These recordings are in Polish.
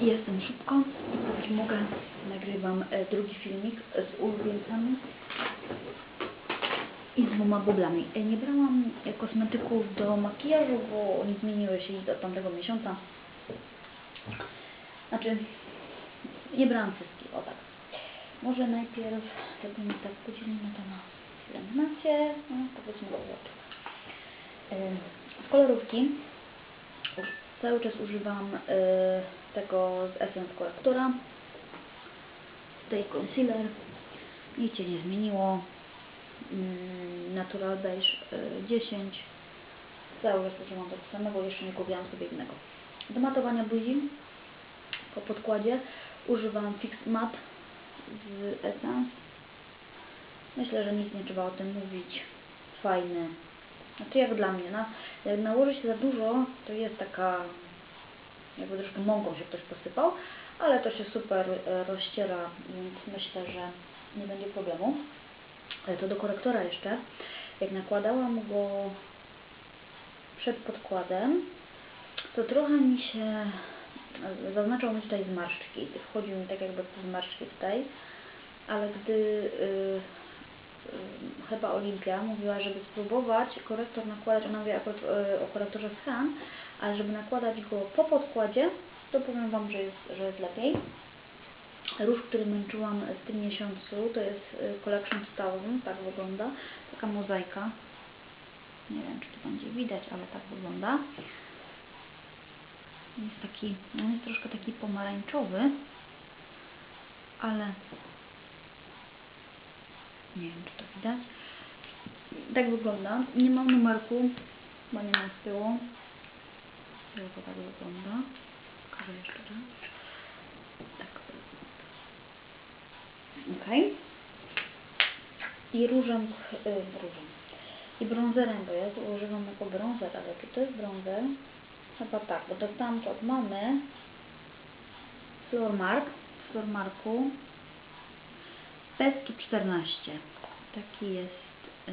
Jestem szybko i póki mogę nagrywam e, drugi filmik z ulubieńcami i z dwoma bublami. E, Nie brałam e, kosmetyków do makijażu, bo nie zmieniły się od tamtego miesiąca. Znaczy, nie brałam wszystkich, o tak. Może najpierw zrobimy tak, podzielimy to na 17, no powiedzmy do. E, Z kolorówki cały czas używam y, tego z Essence korektora. Stay Concealer. Nic się nie zmieniło. Mm, Natural Beige y, 10. Cały czas używam tego samego, jeszcze nie kupiłam sobie innego. Do matowania buzi po podkładzie używam Fix Matte z Essence. Myślę, że nic nie trzeba o tym mówić. Fajny. Znaczy jak dla mnie, na, jak nałoży się za dużo, to jest taka, jakby troszkę mąką się ktoś posypał, ale to się super e, rozciera, więc myślę, że nie będzie problemu. Ale to do korektora jeszcze, jak nakładałam go przed podkładem, to trochę mi się e, zaznaczał mi tutaj zmarszczki, wchodził mi tak jakby te zmarszczki tutaj, ale gdy y, y, chyba Olimpia mówiła, żeby spróbować korektor nakładać, ona mówi akurat y, o korektorze Scan, ale żeby nakładać go po podkładzie, to powiem Wam, że jest, że jest lepiej. Róż, który męczyłam w tym miesiącu, to jest y, Collection 1000, tak wygląda, taka mozaika. Nie wiem, czy to będzie widać, ale tak wygląda. Jest taki, on jest troszkę taki pomarańczowy, ale nie wiem, czy to widać. Tak wygląda. Nie mam numerku, bo nie mam z tyłu. Tylko tak wygląda. Pokażę jeszcze raz. Tak wygląda. Ok. I różem, y, różem. I brązerem, bo ja używam jako brązer, ale czy to jest brązer? Chyba tak, bo dostałam to od mamy. Flormark. W Flormarku P114. Taki jest y,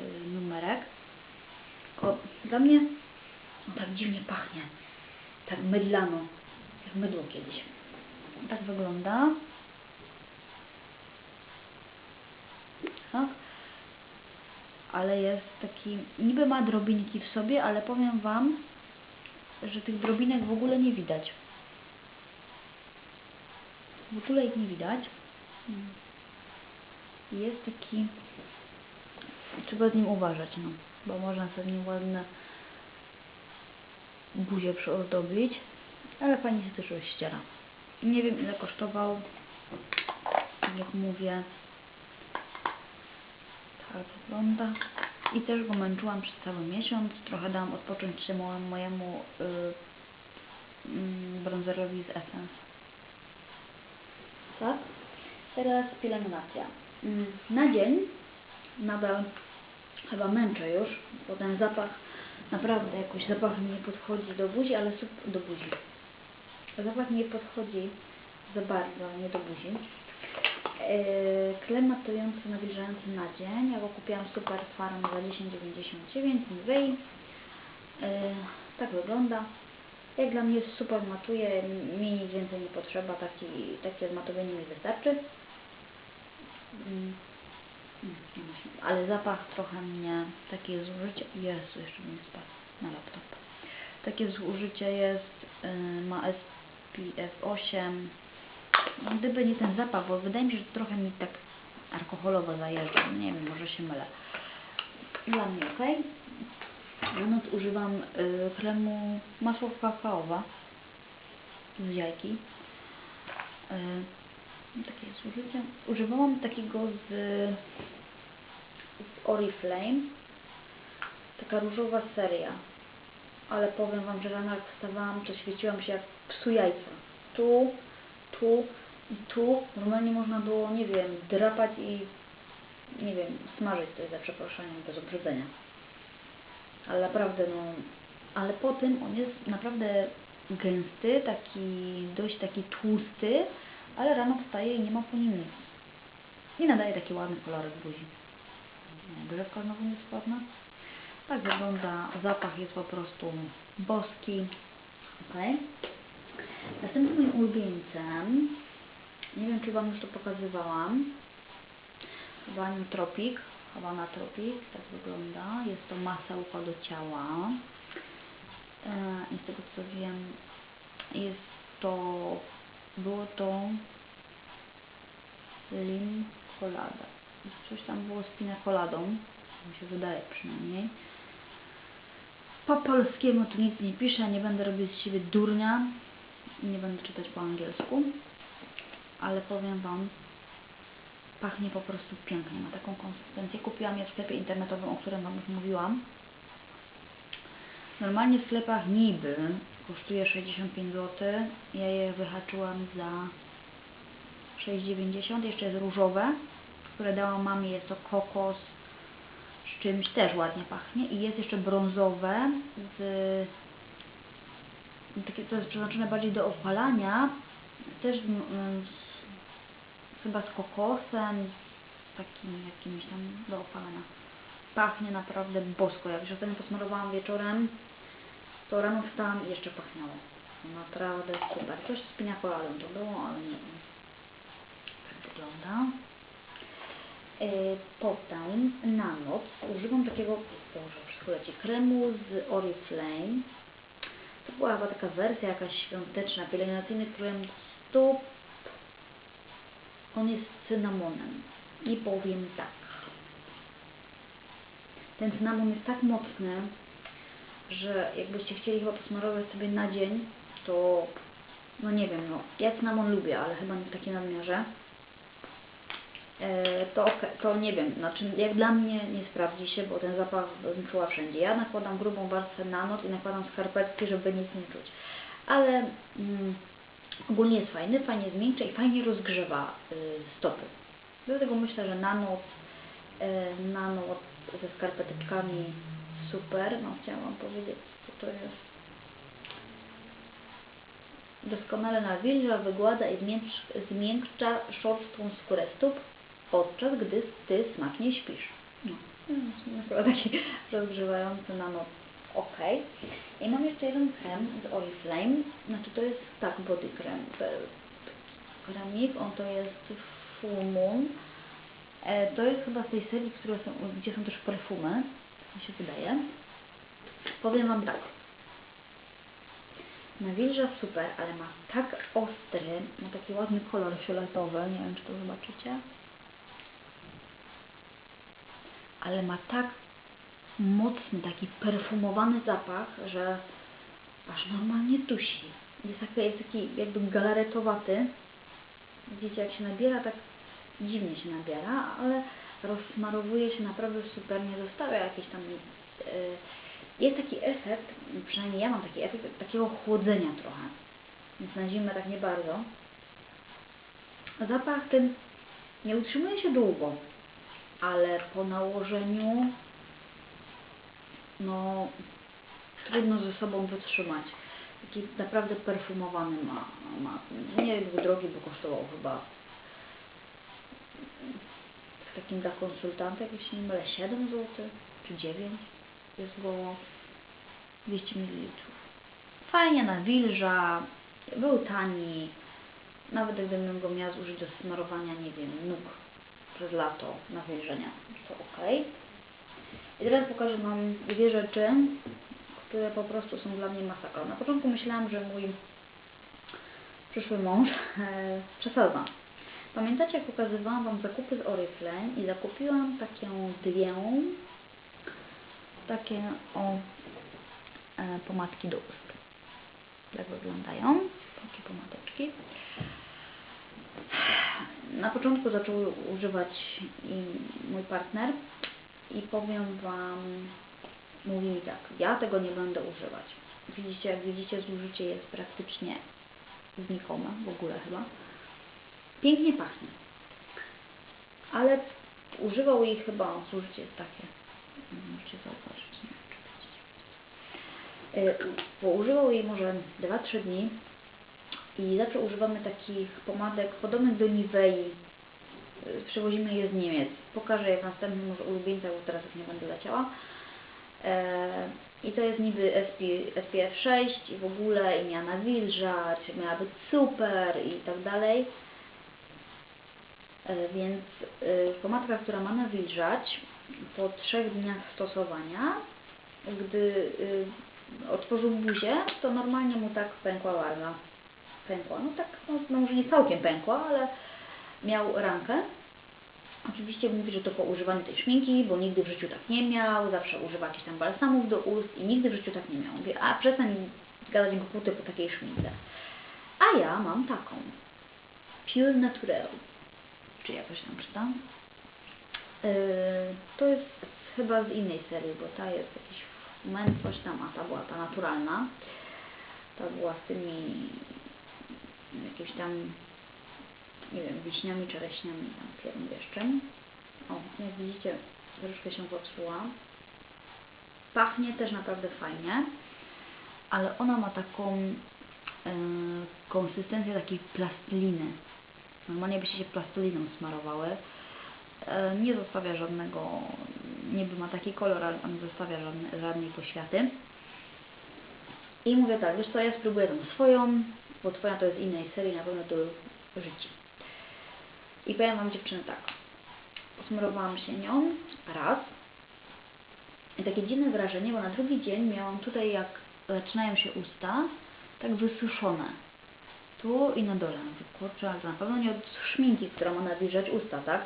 y, numerek. O, dla mnie tak dziwnie pachnie. Tak mydlano. Jak mydło kiedyś. Tak wygląda. Tak. Ale jest taki, niby ma drobinki w sobie, ale powiem Wam, że tych drobinek w ogóle nie widać. W ogóle ich nie widać. Jest taki trzeba z nim uważać no bo można sobie nim ładne buzię przyozdobić ale fajnie się też rozściera. Nie wiem ile kosztował jak mówię tak wygląda i też go męczyłam przez cały miesiąc trochę dałam odpocząć temu mojemu y, y, bronzerowi z Essence. Tak teraz pielęgnacja na dzień nadal chyba męczę już, bo ten zapach naprawdę jakoś zapach nie podchodzi do buzi, ale do buzi. Zapach nie podchodzi za bardzo, nie do buzi. Yy, krem matujący nawilżający na dzień. Ja go kupiłam Super Farm za 10,99 Nivei. Yy, tak wygląda. Jak dla mnie super matuje, mi nic więcej nie potrzeba, taki, takie matowienie mi wystarczy. Mm, mm, nie ma się. Ale zapach trochę mnie, takie zużycie, jest jeszcze mi spadł na laptop. Takie zużycie jest, yy, ma SPF 8. No, Gdyby nie ten zapach, bo wydaje mi się, że trochę mi tak alkoholowo zajeżdża, nie wiem, może się mylę. Dla mnie ok. Na noc używam yy, kremu masło kakaowe z jajki. Yy, takie zużycie. Używałam takiego z, z Oriflame. Taka różowa seria. Ale powiem Wam, że rano jak wstawałam, to świeciłam się jak psu jajca. Tu, tu i tu. Normalnie można było, nie wiem, drapać i nie wiem, smażyć coś za przeproszeniem, bez obrzydzenia. Ale naprawdę, no, ale po tym on jest naprawdę gęsty, taki, dość taki tłusty, ale rano wstaje i nie ma po nim nic. I nadaje taki ładny kolorek buzi. Grzewka znowu nie spadna. Tak wygląda, zapach jest po prostu boski. Ok. Następnym moim ulubieńcem, nie wiem czy Wam już to pokazywałam, Habanium Tropic, Habana Tropic, tak wygląda. Jest to masełko do ciała. E, I z tego co wiem, jest to, było to Lim Colada. Coś tam było z pina coladą, mi się wydaje przynajmniej. Po polskiemu tu nic nie piszę, nie będę robić z siebie durnia, nie będę czytać po angielsku, ale powiem Wam, pachnie po prostu pięknie, ma taką konsystencję. Kupiłam je w sklepie internetowym, o którym Wam już mówiłam. Normalnie w sklepach niby kosztuje 65 zł, ja je wyhaczyłam za 6,90, jeszcze jest różowe, które dałam mamie, jest to kokos z czymś, też ładnie pachnie. I jest jeszcze brązowe z takie, to jest przeznaczone bardziej do opalania, też z, chyba z kokosem, z takim jakimś tam do opalania. Pachnie naprawdę bosko. Jak już ostatnio posmarowałam wieczorem, to rano wstałam i jeszcze pachniało. Naprawdę super. Coś z pinia coladą to było, ale nie wiem. Tak wygląda. Yy, potem na noc używam takiego, Boże, wszystko leci, kremu z Oriflame. To była chyba taka wersja jakaś świąteczna, pielęgnacyjny krem stóp. On jest cynamonem. I powiem tak. Ten cynamon jest tak mocny, że jakbyście chcieli chyba posmarować sobie na dzień, to no nie wiem, no ja cynamon lubię, ale chyba nie w takim nadmiarze. E, to, ok- to nie wiem, znaczy jak dla mnie nie sprawdzi się, bo ten zapach czuła wszędzie. Ja nakładam grubą warstwę na noc i nakładam skarpetki, żeby nic nie czuć. Ale mm, ogólnie jest fajny, fajnie zmiękcza i fajnie rozgrzewa y, stopy. Dlatego myślę, że na noc, y, na noc ze skarpeteczkami super. No chciałam Wam powiedzieć, co to jest. Doskonale nawilża, wygłada i zmiękcz- zmiękcza szorstką skórę stóp, podczas gdy Ty smacznie śpisz. No, chyba taki rozgrzewający na noc. Ok. I mam jeszcze jeden krem z Oriflame. Znaczy to jest, tak, body krem. Kremik, on to jest Full Moon. E, to jest chyba z tej serii, które są, gdzie są też perfumy. Mi się wydaje. Powiem Wam tak. Nawilża super, ale ma tak ostry, ma taki ładny kolor fioletowy, nie wiem czy to zobaczycie. Ale ma tak mocny, taki perfumowany zapach, że aż normalnie dusi. Jest taki, jest taki jakby galaretowaty. Widzicie jak się nabiera, tak dziwnie się nabiera, ale rozsmarowuje się naprawdę super, nie zostawia jakiejś tam... Yy, jest taki efekt, przynajmniej ja mam taki efekt takiego chłodzenia trochę. Więc na zimę tak nie bardzo. Zapach ten nie utrzymuje się długo, ale po nałożeniu no trudno ze sobą wytrzymać. Taki naprawdę perfumowany ma. ma nie był drogi, bo kosztował chyba w takim dla konsultanta, się nie mylę, 7 zł czy 9 jest było 200 ml. Fajnie nawilża, był tani, nawet gdybym go miała zużyć do smarowania, nie wiem, nóg przez lato nawilżenia, to ok. I teraz pokażę Wam dwie rzeczy, które po prostu są dla mnie masakrą. Na początku myślałam, że mój przyszły mąż e, przesadza. Pamiętacie, jak pokazywałam Wam zakupy z Oriflame i zakupiłam taką dwie takie o e, pomadki do ust. Tak wyglądają takie pomadeczki. Na początku zaczął używać mój partner i powiem Wam, mówi mi tak, ja tego nie będę używać. Widzicie, jak widzicie, zużycie jest praktycznie znikome, w ogóle chyba. Pięknie pachnie. Ale używał jej chyba, zużycie jest takie, możecie zauważyć, nie wiem, czy widzicie. Bo używał jej może 2-3 dni i zawsze używamy takich pomadek podobnych do Nivei. Y, Przywozimy je z Niemiec. Pokażę je w następnym może ulubieńcach, bo teraz już nie będę leciała. E, I to jest niby SP, SPF 6 i w ogóle i miała nawilżać, miała być super i tak dalej. E, Więc pomadka, która ma nawilżać po trzech dniach stosowania, gdy y, otworzył buzię, to normalnie mu tak pękła warga. Pękła, no tak, no, no może nie całkiem pękła, ale miał rankę. Oczywiście mówi, że to po używaniu tej szminki, bo nigdy w życiu tak nie miał, zawsze używa jakichś tam balsamów do ust i nigdy w życiu tak nie miał. Mówię, a przestań gadać głupoty po takiej szmince. A ja mam taką. Pure Natural. Czy jakoś tam czytam? Yy, to jest chyba z innej serii, bo ta jest jakiś moment, coś tam, a ta była ta naturalna. Ta była z tymi jakimiś tam nie wiem, wiśniami, czereśniami, tam pierniczem. O, jak widzicie, troszkę się popsuła. Pachnie też naprawdę fajnie, ale ona ma taką e, konsystencję takiej plasteliny. Normalnie byście się plasteliną smarowały. E, nie zostawia żadnego, niby ma taki kolor, ale on nie zostawia żadne, żadnej poświaty. I mówię tak, wiesz co, ja spróbuję tą swoją, bo twoja to jest innej serii, na pewno do życia. I powiem Wam dziewczyny tak, posmarowałam się nią raz i takie dziwne wrażenie, bo na drugi dzień miałam tutaj jak zaczynają się usta, tak wysuszone. I na dole. Kurczę, ale to na pewno nie od szminki, która ma nawilżać usta, tak?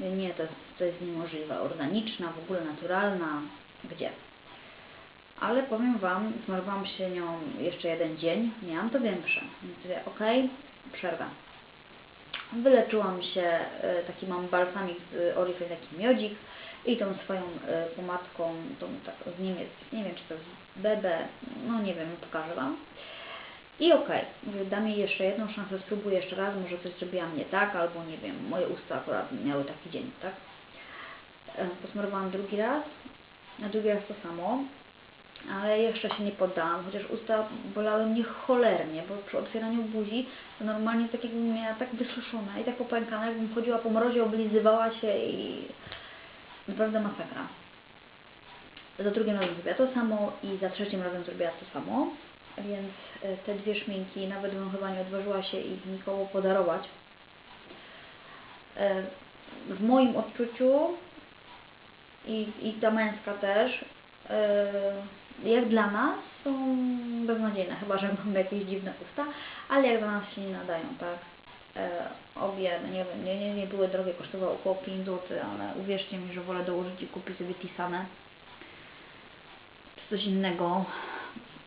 Nie, to, jest, to jest niemożliwe. Organiczna, w ogóle naturalna. Gdzie? Ale powiem Wam, smarowałam się nią jeszcze jeden dzień, miałam to większe. Więc mówię, okej, przerwę. Wyleczyłam się, e, taki mam balsamik z Oriflame, taki miodzik i tą swoją e, pomadką, tą tak z Niemiec, nie wiem czy to jest BB, no nie wiem, pokażę Wam. I okej, mówię, dam jej jeszcze jedną szansę, spróbuję jeszcze raz, może coś zrobiłam nie tak, albo nie wiem, moje usta akurat miały taki dzień, tak? E, Posmarowałam drugi raz, na drugi raz to samo, ale jeszcze się nie poddałam, chociaż usta bolały mnie cholernie, bo przy otwieraniu buzi to normalnie tak jakbym miała tak wysuszone i tak popękane, jakbym chodziła po mrozie, oblizywała się i naprawdę masakra. Za drugim razem zrobiła to samo i za trzecim razem zrobiła to samo, więc e, te dwie szminki, nawet bym chyba nie odważyła się ich nikomu podarować. E, W moim odczuciu i, i ta męska też, e, jak dla nas są beznadziejne, chyba że mamy jakieś dziwne usta, ale jak dla nas się nie nadają, tak? Obie, no nie wiem, nie, nie, nie były drogie, kosztowały około 5 zł, ale uwierzcie mi, że wolę dołożyć i kupić sobie Tisane czy coś innego.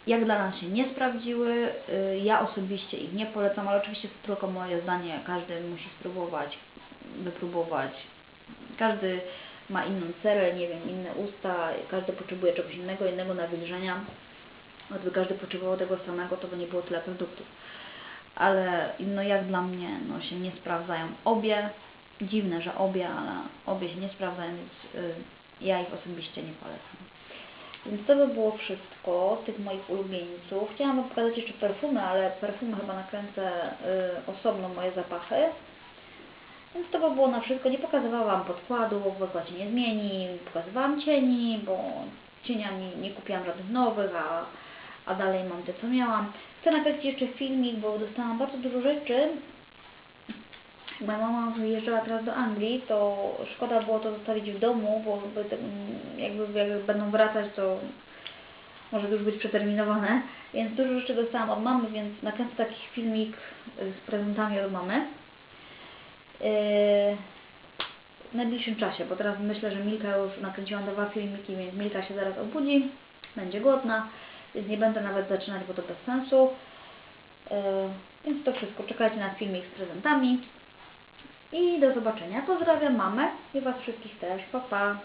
Jak dla nas się nie sprawdziły, y, ja osobiście ich nie polecam, ale oczywiście to tylko moje zdanie, każdy musi spróbować, wypróbować. Każdy ma inną cerę, nie wiem, inne usta, każdy potrzebuje czegoś innego, innego nawilżenia. Gdyby każdy potrzebował tego samego, to by nie było tyle produktów. Ale no jak dla mnie, no się nie sprawdzają obie. Dziwne, że obie, ale obie się nie sprawdzają, więc y, ja ich osobiście nie polecam. Więc to by było wszystko z tych moich ulubieńców. Chciałam Wam pokazać jeszcze perfumy, ale perfumy chyba nakręcę y, osobno moje zapachy. Więc to by było na wszystko. Nie pokazywałam Wam podkładów, bo chyba się nie zmieni. Pokazywałam cieni, bo cieniami nie kupiłam żadnych nowych, a, a dalej mam te, co miałam. Chcę nakręcić jeszcze filmik, bo dostałam bardzo dużo rzeczy. Moja mama wyjeżdżała teraz do Anglii, to szkoda było to zostawić w domu, bo jakby, jakby będą wracać, to może już być przeterminowane. Więc dużo rzeczy dostałam od mamy, więc nakręcę taki filmik z prezentami od mamy. Yy, w najbliższym czasie, bo teraz myślę, że Milka już nakręciłam dwa filmiki, więc Milka się zaraz obudzi, będzie głodna, więc nie będę nawet zaczynać, bo to bez sensu. Yy, więc to wszystko. Czekajcie na filmik z prezentami. I do zobaczenia. Pozdrawiam mamę i Was wszystkich też. Pa, pa.